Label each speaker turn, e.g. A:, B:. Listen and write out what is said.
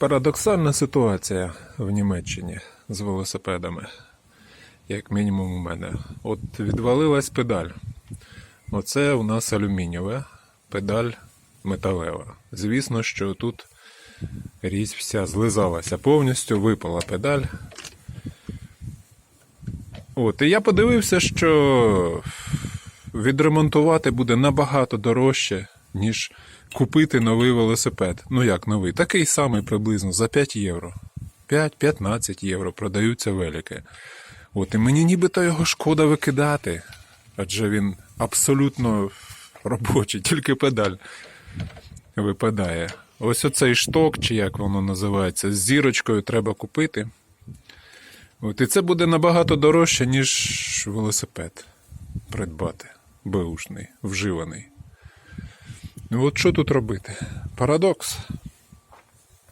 A: Парадоксальна ситуація в Німеччині з велосипедами, як мінімум у мене. От відвалилась педаль. Оце у нас алюмінієва, педаль металева. Звісно, що тут різь вся злизалася повністю, випала педаль. От, і я подивився, що відремонтувати буде набагато дорожче, ніж купити новий велосипед. Ну як новий? Такий самий приблизно за 5 євро. 5-15 євро продаються велики. От і мені нібито його шкода викидати, адже він абсолютно робочий, тільки педаль випадає. Ось оцей шток, чи як воно називається, з зірочкою треба купити. От, і це буде набагато дорожче, ніж велосипед придбати. Беушний, вживаний. Ну от що тут робити? Парадокс.